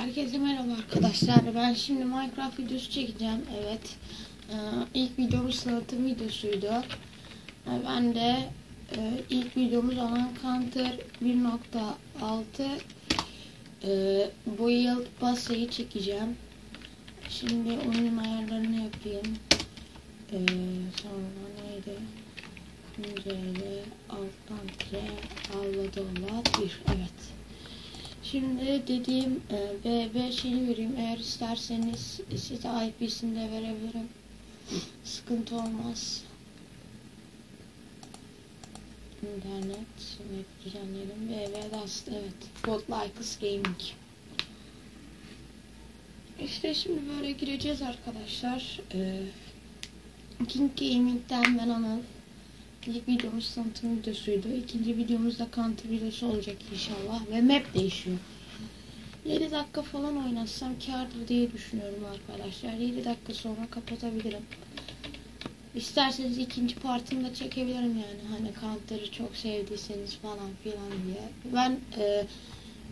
Herkese merhaba arkadaşlar. Ben şimdi Minecraft videosu çekeceğim. Evet. Ee, ilk videomuz tanıtım videosuydu. Ee, ben de e, ilk videomuz olan Counter 1.6 e, yıl basayı çekeceğim. Şimdi oyunun ayarlarını yapayım. Ee, sonra neydi? Güncelle alttan tire avla dola bir. Evet. Şimdi dediğim e, BB şeyini vereyim. Eğer isterseniz size IP'sini de verebilirim. Sıkıntı olmaz. İnternet. Şimdi düzenleyelim. BB Dust. Evet. God Likes Gaming. İşte şimdi böyle gireceğiz arkadaşlar. Ee, King Gaming'den ben Anıl. İlk videomuz tanıtım videosuydu. İkinci videomuz da counter videosu olacak inşallah. Ve map değişiyor. 7 dakika falan oynatsam kârdır diye düşünüyorum arkadaşlar. 7 dakika sonra kapatabilirim. İsterseniz ikinci partını da çekebilirim yani. Hani counter'ı çok sevdiyseniz falan filan diye. Ben e,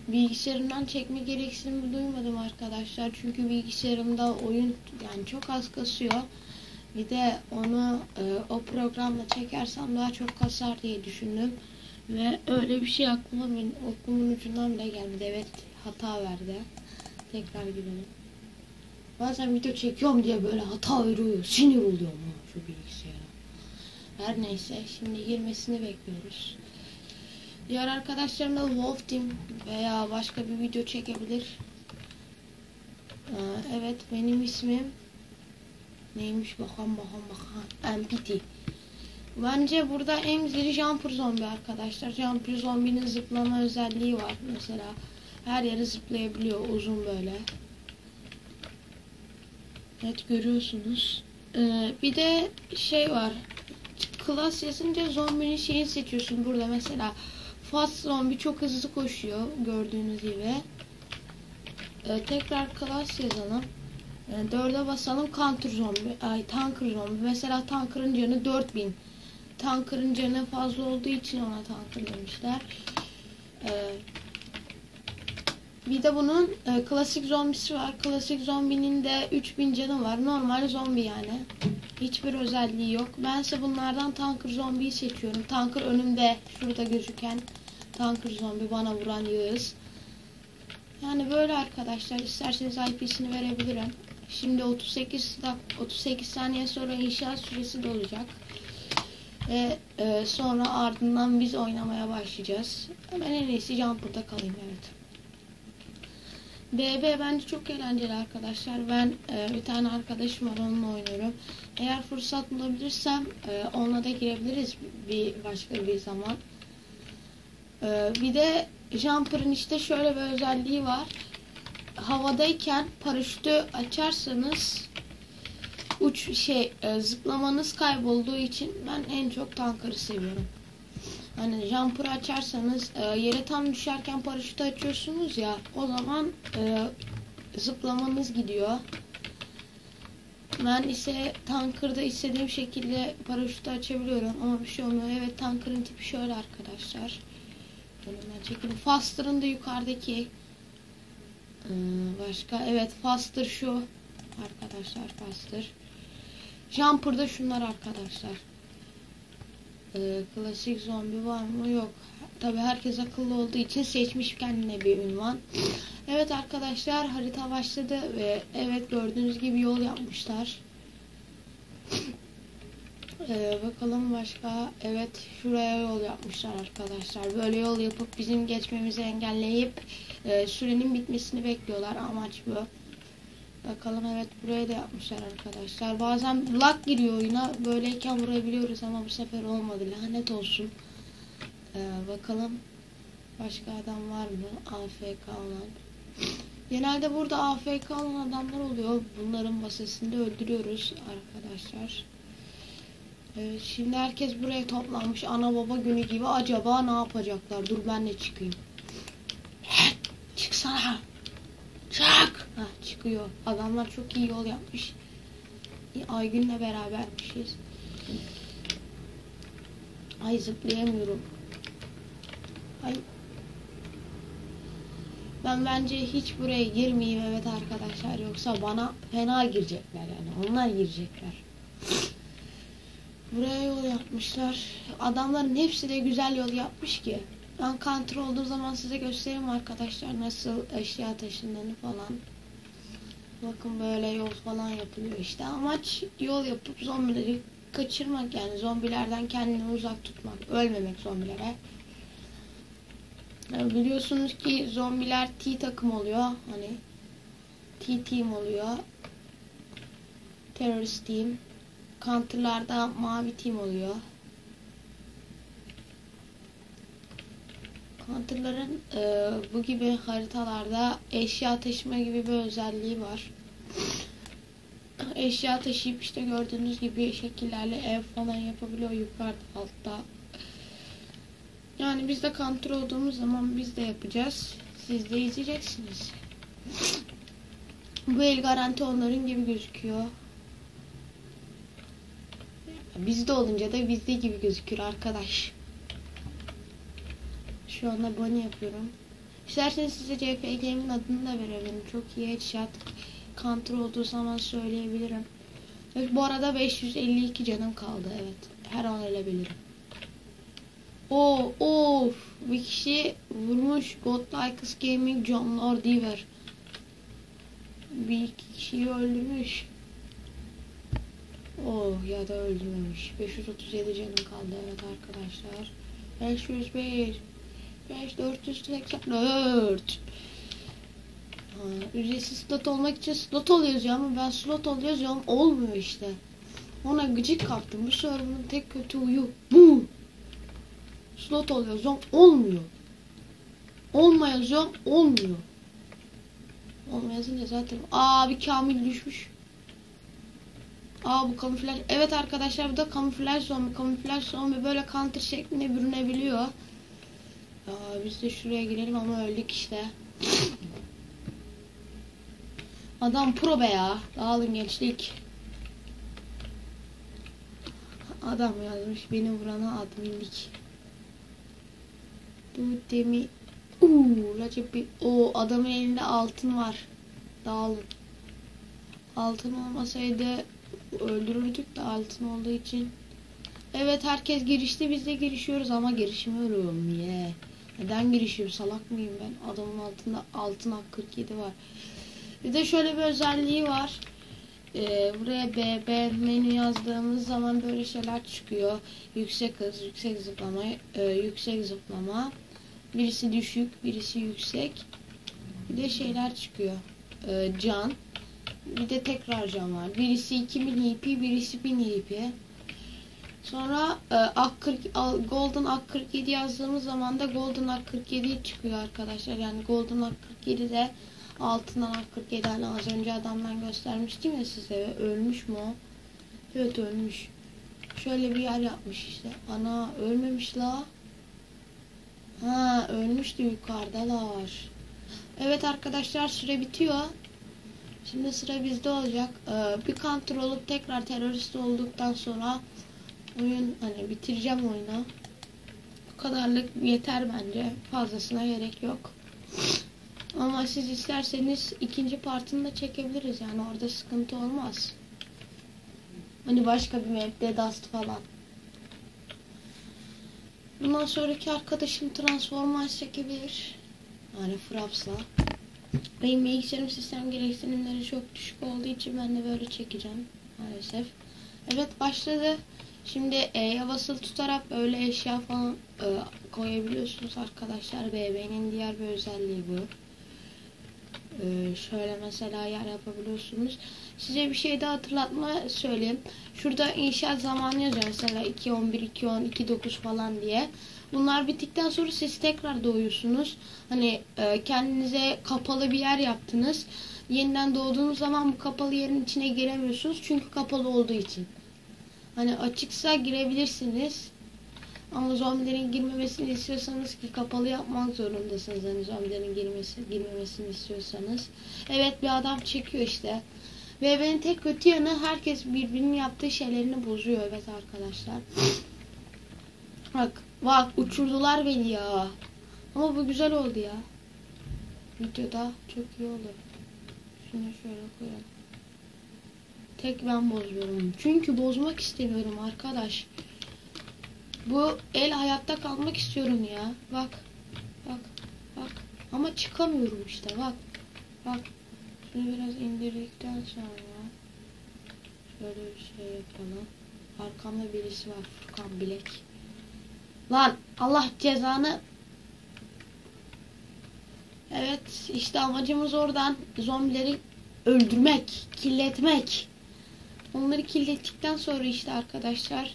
bilgisayarımdan çekme gereksinimi duymadım arkadaşlar. Çünkü bilgisayarımda oyun yani çok az kasıyor. Bir de onu e, o programla çekersem daha çok kasar diye düşündüm. Ve öyle bir şey aklıma benim okulumun ucundan bile gelmedi. Evet hata verdi. Tekrar girelim. Bazen video çekiyorum diye böyle hata veriyor. Sinir oluyorum ha şu bilgisayara. Her neyse şimdi girmesini bekliyoruz. Diğer arkadaşlarım da Wolf Team veya başka bir video çekebilir. Ee, evet benim ismim Neymiş bakalım bakalım bakalım. MPT. Bence burada en güzeli Jumper Zombie arkadaşlar. Jumper Zombie'nin zıplama özelliği var. Mesela her yere zıplayabiliyor uzun böyle. Evet görüyorsunuz. Ee, bir de şey var. Klas yazınca zombinin şeyini seçiyorsun burada mesela. Fast Zombie çok hızlı koşuyor gördüğünüz gibi. Ee, tekrar klas yazalım. Yani 4'e basalım counter zombi. Ay tanker zombi. Mesela tanker'ın canı 4000. Tanker'ın canı fazla olduğu için ona tanker demişler. Ee, bir de bunun e, klasik zombisi var. Klasik zombinin de 3000 canı var. Normal zombi yani. Hiçbir özelliği yok. Bense bunlardan tanker zombiyi seçiyorum. Tanker önümde. Şurada gözüken tanker zombi bana vuran yağız. Yani böyle arkadaşlar. isterseniz IP'sini verebilirim. Şimdi 38 dak 38 saniye sonra inşaat süresi dolacak. Ve e, sonra ardından biz oynamaya başlayacağız. Ben en iyisi jumper'da kalayım evet. BB bence çok eğlenceli arkadaşlar. Ben e, bir tane arkadaşım var onunla oynuyorum. Eğer fırsat bulabilirsem e, onunla da girebiliriz bir başka bir zaman. E, bir de jumper'ın işte şöyle bir özelliği var havadayken paraşütü açarsanız uç şey e, zıplamanız kaybolduğu için ben en çok tanker'ı seviyorum. Hani jumper'ı açarsanız e, yere tam düşerken paraşütü açıyorsunuz ya o zaman e, zıplamanız gidiyor. Ben ise tanker'da istediğim şekilde paraşütü açabiliyorum ama bir şey olmuyor. Evet tanker'ın tipi şöyle arkadaşlar. Önümden çekelim. Faster'ın da yukarıdaki başka evet Faster şu arkadaşlar Faster. Jumper'da şunlar arkadaşlar. Ee, klasik zombi var mı? Yok. Tabi herkes akıllı olduğu için seçmiş kendine bir ünvan. Evet arkadaşlar harita başladı ve evet gördüğünüz gibi yol yapmışlar. Ee, bakalım başka. Evet şuraya yol yapmışlar arkadaşlar. Böyle yol yapıp bizim geçmemizi engelleyip e, sürenin bitmesini bekliyorlar. Amaç bu. Bakalım evet buraya da yapmışlar arkadaşlar. Bazen lag giriyor oyuna. Böyleyken vurabiliyoruz ama bu sefer olmadı. Lanet olsun. Ee, bakalım başka adam var mı? AFK olan. Genelde burada AFK olan adamlar oluyor. Bunların masasında öldürüyoruz arkadaşlar. Evet, şimdi herkes buraya toplanmış ana baba günü gibi. Acaba ne yapacaklar? Dur ben de çıkayım. Çıksana. Çık. Ha, çıkıyor. Adamlar çok iyi yol yapmış. Aygün'le berabermişiz. Ay zıplayamıyorum. Ay. Ben bence hiç buraya girmeyeyim evet arkadaşlar yoksa bana fena girecekler yani onlar girecekler. Buraya yol yapmışlar. Adamların hepsi de güzel yol yapmış ki. Ben counter olduğu zaman size göstereyim arkadaşlar nasıl eşya taşındığını falan. Bakın böyle yol falan yapılıyor işte. Amaç yol yapıp zombileri kaçırmak yani zombilerden kendini uzak tutmak. Ölmemek zombilere. Yani biliyorsunuz ki zombiler T takım oluyor. Hani T team oluyor. Terörist team. Counter'larda mavi team oluyor. Counter'ların e, bu gibi haritalarda eşya taşıma gibi bir özelliği var. Eşya taşıyıp işte gördüğünüz gibi şekillerle ev falan yapabiliyor yukarıda altta. Yani biz de counter olduğumuz zaman biz de yapacağız. Siz de izleyeceksiniz. Bu el garanti onların gibi gözüküyor. Bizde olunca da bizde gibi gözükür arkadaş. Şu anda bunny yapıyorum. İsterseniz size CFG'min adını da verebilirim. Çok iyi headshot. Counter olduğu zaman söyleyebilirim. Evet, bu arada 552 canım kaldı. Evet. Her an ölebilirim. Oo, of. Bir kişi vurmuş. Godlikes Gaming John Lord Diver. Bir iki kişiyi öldürmüş. Oh ya da öldürmemiş. 537 canım kaldı evet arkadaşlar. 501 5484 ha, Ücretsiz slot olmak için slot ol yazıyor ama ben slot ol yazıyorum olmuyor işte. Ona gıcık kaptım. Bu server'ın tek kötü uyu bu. Slot ol yazıyorum olmuyor. Olma yazıyorum olmuyor. Olma yazınca zaten aa bir kamil düşmüş. Aa bu kamuflaj. Evet arkadaşlar bu da kamuflaj zombi. Kamuflaj zombi böyle counter şeklinde bürünebiliyor. Aa, biz de şuraya girelim ama öldük işte. Adam pro be ya. Dağılın gençlik. Adam yazmış beni vurana adminlik. Bu demi. Uuu bir. O adamın elinde altın var. Dağılın. Altın olmasaydı öldürürdük de altın olduğu için. Evet herkes girişti biz de girişiyoruz ama girişmiyorum. Yeah. Neden girişiyorum salak mıyım ben? Adamın altında altın hak 47 var. Bir de şöyle bir özelliği var. Ee, buraya BB menü yazdığımız zaman böyle şeyler çıkıyor. Yüksek hız, yüksek zıplama, e, yüksek zıplama. Birisi düşük, birisi yüksek. Bir de şeyler çıkıyor. Ee, can. Bir de tekrar can var. Birisi 2000 EP, birisi 1000 EP. Sonra e, AK40, Golden AK47 yazdığımız zaman da Golden AK47 çıkıyor arkadaşlar. Yani Golden AK47 de altından AK47 hani az önce adamdan göstermiştim ya size. Ölmüş mü o? Evet ölmüş. Şöyle bir yer yapmış işte. Ana ölmemiş la. Ha ölmüştü yukarıdalar. Evet arkadaşlar süre bitiyor. Şimdi sıra bizde olacak. Ee, bir counter olup tekrar terörist olduktan sonra oyun hani bitireceğim oyunu. Bu kadarlık yeter bence. Fazlasına gerek yok. Ama siz isterseniz ikinci partını da çekebiliriz yani orada sıkıntı olmaz. Hani başka bir map'te Dust falan. Bundan sonraki arkadaşım Transformers çekebilir. Yani Fraps'la. Benim bilgisayarım sistem gereksinimleri çok düşük olduğu için ben de böyle çekeceğim maalesef. Evet başladı. Şimdi E'ye basılı tutarak böyle eşya falan e, koyabiliyorsunuz arkadaşlar. BB'nin diğer bir özelliği bu. E, şöyle mesela yer yapabiliyorsunuz. Size bir şey daha hatırlatma söyleyeyim. Şurada inşaat zamanı yazıyor mesela 2.11, 2.10, 2.9 falan diye. Bunlar bittikten sonra siz tekrar doğuyorsunuz. Hani e, kendinize kapalı bir yer yaptınız. Yeniden doğduğunuz zaman bu kapalı yerin içine giremiyorsunuz. Çünkü kapalı olduğu için. Hani açıksa girebilirsiniz. Ama zombilerin girmemesini istiyorsanız ki kapalı yapmak zorundasınız. Hani zombilerin girmesi, girmemesini istiyorsanız. Evet bir adam çekiyor işte. Ve benim tek kötü yanı herkes birbirinin yaptığı şeylerini bozuyor. Evet arkadaşlar. Bak bak uçurdular beni ya. Ama bu güzel oldu ya. videoda çok iyi olur. Şunu şöyle koyalım. Tek ben bozuyorum. Çünkü bozmak istemiyorum arkadaş. Bu el hayatta kalmak istiyorum ya. Bak. Bak. Bak. Ama çıkamıyorum işte. Bak. Bak. Şunu biraz indirdikten sonra şöyle bir şey yapalım. Arkamda birisi var. Furkan Bilek. Lan Allah cezanı Evet işte amacımız oradan zombileri öldürmek, kirletmek. Onları kirlettikten sonra işte arkadaşlar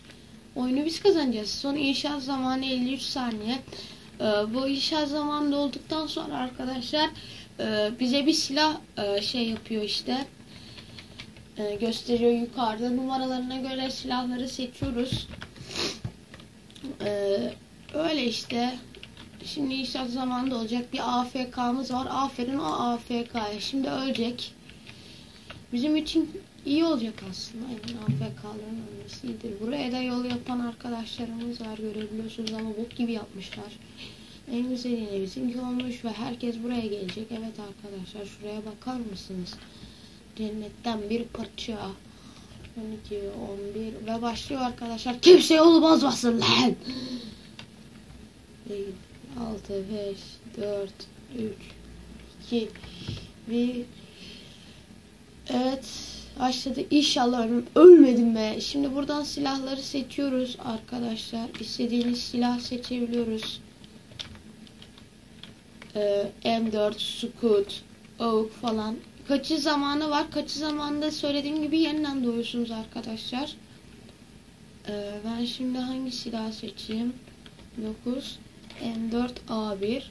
oyunu biz kazanacağız. Son inşaat zamanı 53 saniye. Ee, bu inşaat zamanı olduktan sonra arkadaşlar e, bize bir silah e, şey yapıyor işte. E, gösteriyor yukarıda. Numaralarına göre silahları seçiyoruz. E, öyle işte. Şimdi inşaat zamanında olacak. Bir AFK'mız var. Aferin o AFK'ya. Şimdi ölecek. Bizim için iyi olacak aslında. Aynen AFK'ların ölmesi iyidir. Buraya da yol yapan arkadaşlarımız var. Görebiliyorsunuz ama bok gibi yapmışlar. En güzeli bizimki olmuş ve herkes buraya gelecek. Evet arkadaşlar şuraya bakar mısınız? Cennetten bir parça. 12, 11 ve başlıyor arkadaşlar. Kimse yolu bozmasın lan. 6, 5, 4, 3, 2, 1. Evet. Başladı. İnşallah ölüm. Ölmedim be. Şimdi buradan silahları seçiyoruz arkadaşlar. İstediğiniz silah seçebiliyoruz. Ee, M4, Scoot, Oak falan. Kaçı zamanı var. Kaçı zamanda söylediğim gibi yeniden doğuyorsunuz arkadaşlar. Ee, ben şimdi hangi silah seçeyim? 9 M4A1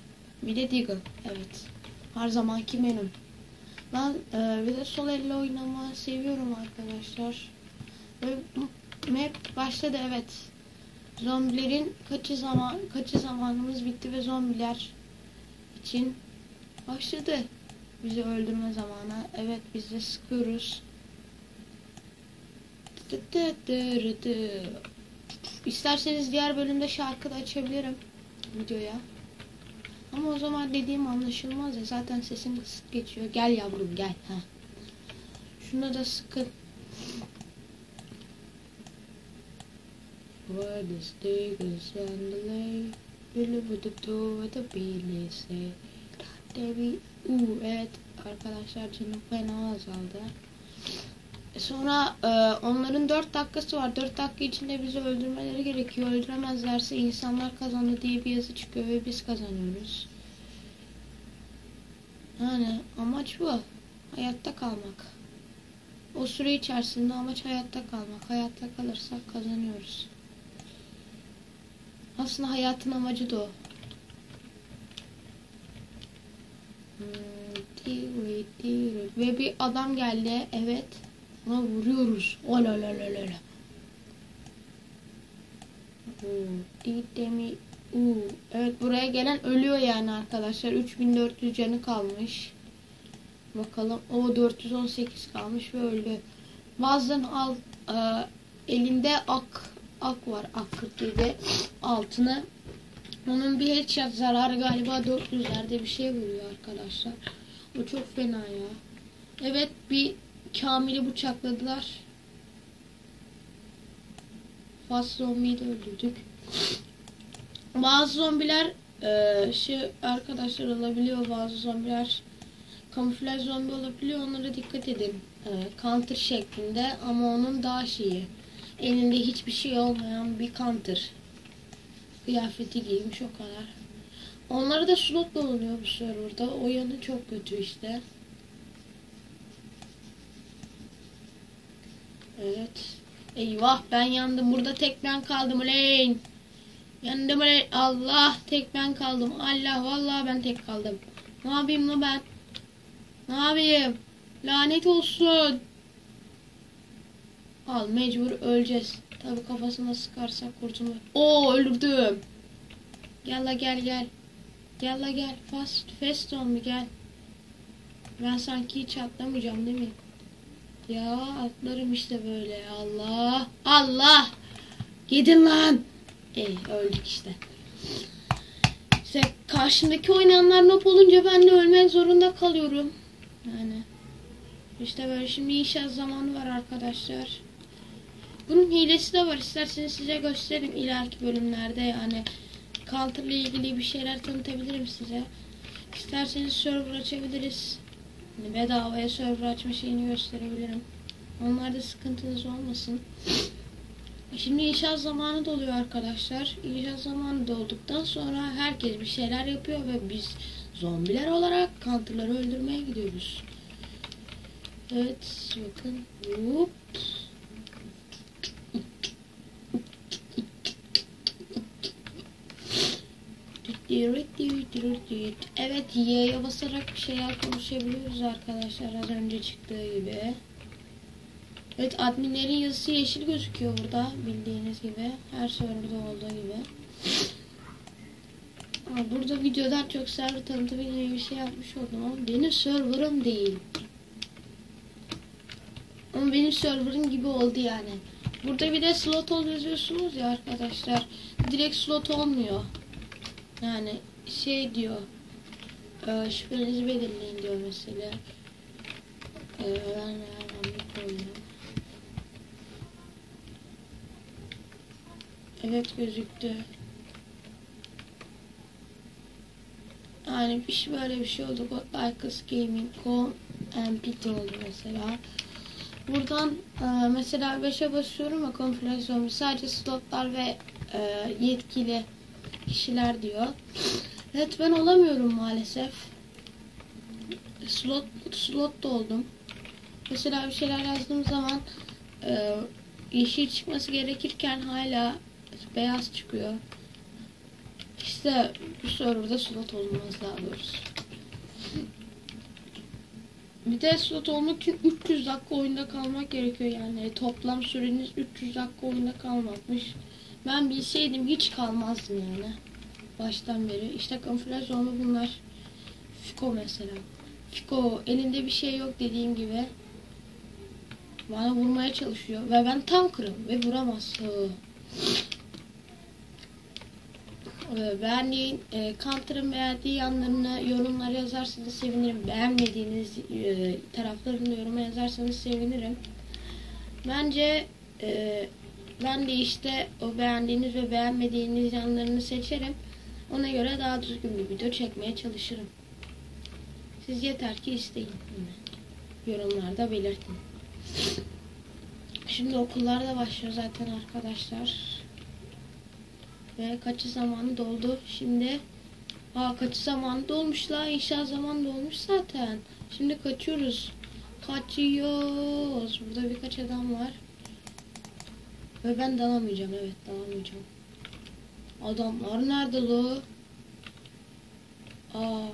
bir de Deagle. Evet. Her zamanki benim. Ben e, bir de sol elle oynamayı seviyorum arkadaşlar. Ve map başladı evet. Zombilerin kaçı zaman kaçı zamanımız bitti ve zombiler için başladı. Bizi öldürme zamanı. Evet biz de sıkıyoruz. İsterseniz diğer bölümde şarkı da açabilirim videoya. Ama o zaman dediğim anlaşılmaz ya. Zaten sesim kısık geçiyor. Gel yavrum gel. Ha. Şunu da sıkın. Where the stickers and the lay Deliver the door the billy say Debbie Uuu evet arkadaşlar canım fena azaldı. Sonra e, onların 4 dakikası var. 4 dakika içinde bizi öldürmeleri gerekiyor. Öldüremezlerse insanlar kazandı diye bir yazı çıkıyor ve biz kazanıyoruz. Yani amaç bu. Hayatta kalmak. O süre içerisinde amaç hayatta kalmak. Hayatta kalırsak kazanıyoruz. Aslında hayatın amacı da o. Ve bir adam geldi. Evet. Ona vuruyoruz. Olalalala. Demi Uu. Evet buraya gelen ölüyor yani arkadaşlar. 3400 canı kalmış. Bakalım. O 418 kalmış ve öldü. Bazen al e, elinde ak ak var. Ak 47 altını. Onun bir headshot zararı galiba 400'lerde bir şey vuruyor arkadaşlar. O çok fena ya. Evet bir Kamil'i bıçakladılar. Fast zombiyi de öldürdük. Bazı zombiler e, şey arkadaşlar olabiliyor. Bazı zombiler kamuflaj zombi olabiliyor. Onlara dikkat edin. E, counter şeklinde ama onun daha şeyi. Elinde hiçbir şey olmayan bir counter. Kıyafeti giymiş o kadar. Onlara da slot bulunuyor bu serverda. O yanı çok kötü işte. Evet. Eyvah ben yandım. Burada tek ben kaldım uleyn. Yandım uleyn. Allah tek ben kaldım. Allah vallahi ben tek kaldım. Ne yapayım la ben? Ne yapayım? Lanet olsun. Al mecbur öleceğiz. Tabi kafasına sıkarsak kurtulma. Oo öldürdüm. Gel la gel gel. Gel la gel. Fast fast on gel. Ben sanki hiç atlamayacağım değil mi? Ya atlarım işte böyle. Allah. Allah. Gidin lan. Ey öldük işte. İşte karşımdaki oynayanlar nop olunca ben de ölmek zorunda kalıyorum. Yani işte böyle şimdi inşaat zamanı var arkadaşlar. Bunun hilesi de var. İsterseniz size göstereyim ileriki bölümlerde yani Counter ile ilgili bir şeyler tanıtabilirim size. İsterseniz server açabiliriz. Yani bedavaya server açma şeyini gösterebilirim. Onlarda sıkıntınız olmasın. Şimdi inşaat zamanı doluyor arkadaşlar. İnşaat zamanı dolduktan sonra herkes bir şeyler yapıyor ve biz zombiler olarak counter'ları öldürmeye gidiyoruz. Evet bakın. Hop. Evet Y'ye basarak bir şeyler konuşabiliyoruz arkadaşlar az önce çıktığı gibi. Evet adminlerin yazısı yeşil gözüküyor burada bildiğiniz gibi. Her serverda olduğu gibi. Ama burada videodan çok server tanıtımı gibi bir şey yapmış oldum ama benim serverım değil. Ama benim serverım gibi oldu yani. Burada bir de slot ol yazıyorsunuz ya arkadaşlar. Direkt slot olmuyor. Yani şey diyor. E, şifrenizi belirleyin diyor mesela. E, nereden bir koyayım. Evet gözüktü. Yani bir şey böyle bir şey oldu. Godlikes Gaming Com MPT oldu mesela. Buradan e, mesela 5'e basıyorum ya konfigürasyon sadece slotlar ve e, yetkili kişiler diyor. Evet ben olamıyorum maalesef. Slot slot oldum. Mesela bir şeyler yazdığım zaman e, yeşil çıkması gerekirken hala beyaz çıkıyor. İşte bu serverda slot olmaz daha doğrusu. Bir de slot olmak için 300 dakika oyunda kalmak gerekiyor yani. Toplam süreniz 300 dakika oyunda kalmakmış. Ben bilseydim hiç kalmazdım yani. Baştan beri. İşte kamuflaj olma bunlar. Fiko mesela. Fiko elinde bir şey yok dediğim gibi. Bana vurmaya çalışıyor. Ve ben tanker'ım ve vuramazsın. Beğendiğin, e, Counter'ın beğendiği yanlarını yorumlara yazarsanız sevinirim. Beğenmediğiniz e, taraflarını yoruma yazarsanız sevinirim. Bence e, ben de işte o beğendiğiniz ve beğenmediğiniz yanlarını seçerim. Ona göre daha düzgün bir video çekmeye çalışırım. Siz yeter ki isteyin. Yorumlarda belirtin. Şimdi okullar da başlıyor zaten arkadaşlar. Ve kaçı zamanı doldu. Şimdi aa kaçı zamanı dolmuş la. İnşaat zamanı dolmuş zaten. Şimdi kaçıyoruz. Kaçıyoruz. Burada birkaç adam var. Ve ben dalamayacağım. Evet dalamayacağım. Adamlar nerede lo? Aa,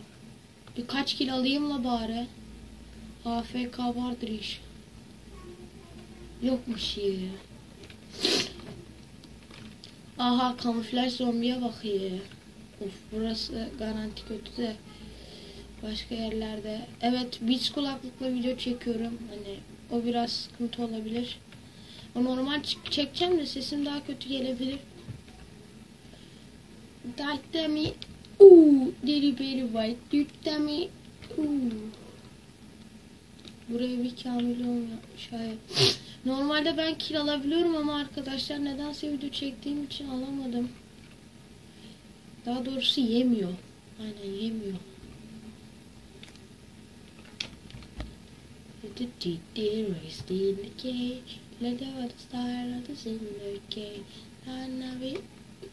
birkaç kil alayım la bari. AFK vardır iş. Yokmuş ya. Aha kamuflaj zombiye bak ya. Of burası garanti kötü de. Başka yerlerde. Evet beats kulaklıkla video çekiyorum. Hani o biraz sıkıntı olabilir. O normal çekeceğim de sesim daha kötü gelebilir. That me Uuu deli beri white Dütte mi Uuu Buraya bir kamilyon yapmış hayır. Normalde ben kil alabiliyorum ama arkadaşlar nedense video çektiğim için alamadım. Daha doğrusu yemiyor. Aynen yemiyor. Raised in the cage, let the star of the cage, and now it,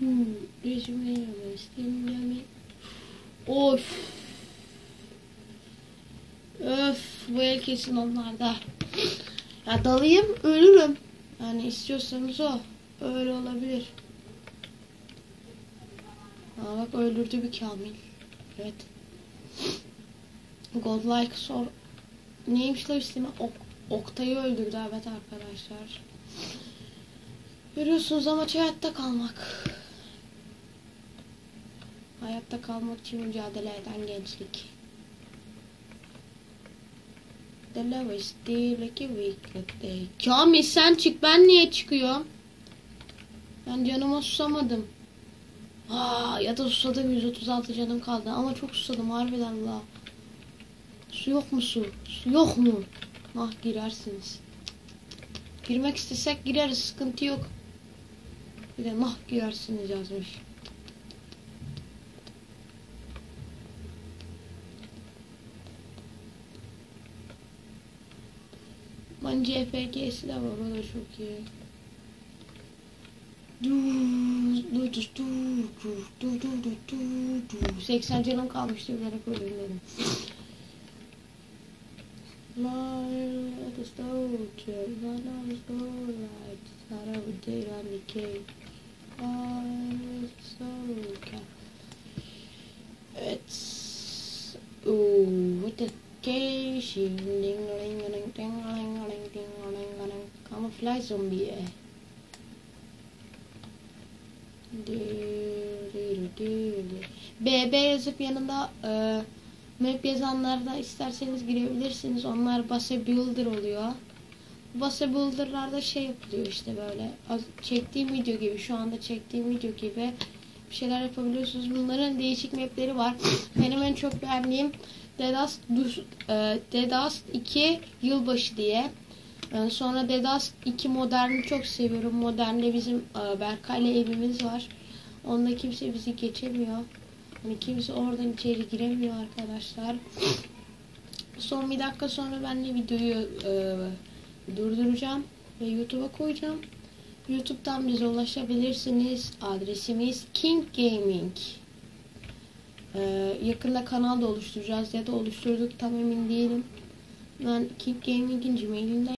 raised in the Of. Öf bu el kesin onlarda. Ya dalayım ölürüm. Yani istiyorsanız o. Öyle olabilir. Aa bak öldürdü bir Kamil. Evet. Godlike sor. Neymiş la üstüne? Ok Oktay'ı öldürdü evet arkadaşlar. Görüyorsunuz amaç hayatta kalmak. Hayatta kalmak için mücadele eden gençlik. The like a wicked day. Kamil sen çık ben niye çıkıyorum? Ben canıma susamadım. Aa, ya da susadım 136 canım kaldı ama çok susadım harbiden la. Su yok mu su? Su yok mu? Ah girersiniz. Girmek istesek gireriz sıkıntı yok. Bir de nah girersiniz yazmış. Ben CFG'si de var o da çok iyi. Dur, dur, dur, dur, dur, dur, dur, dur, dur, dur. 80 canım kalmıştı bilerek. Smile at the soldier, run on the starlight, of a day on the cave. The soldier. Evet. Ooh, what the cage, ding ding ding ding ding ding ding ding ding Camouflage zombie. BB yazıp yanında e, map yazanlar da isterseniz girebilirsiniz. Onlar base builder oluyor. Base builder'larda şey yapılıyor işte böyle çektiğim video gibi şu anda çektiğim video gibi bir şeyler yapabiliyorsunuz. Bunların değişik mapleri var. Benim en çok beğendiğim Dedas, e, Dedas 2 yılbaşı diye. E, sonra Dedas 2 moderni çok seviyorum. Modernde bizim e, Berkay'la evimiz var. Onda kimse bizi geçemiyor. Hani kimse oradan içeri giremiyor arkadaşlar. Son bir dakika sonra ben de videoyu e, durduracağım ve YouTube'a koyacağım. YouTube'dan bize ulaşabilirsiniz. Adresimiz King Gaming. Ee, yakında kanal da oluşturacağız ya da oluşturduk tam emin değilim. Ben King Gaming'in Gmail'inden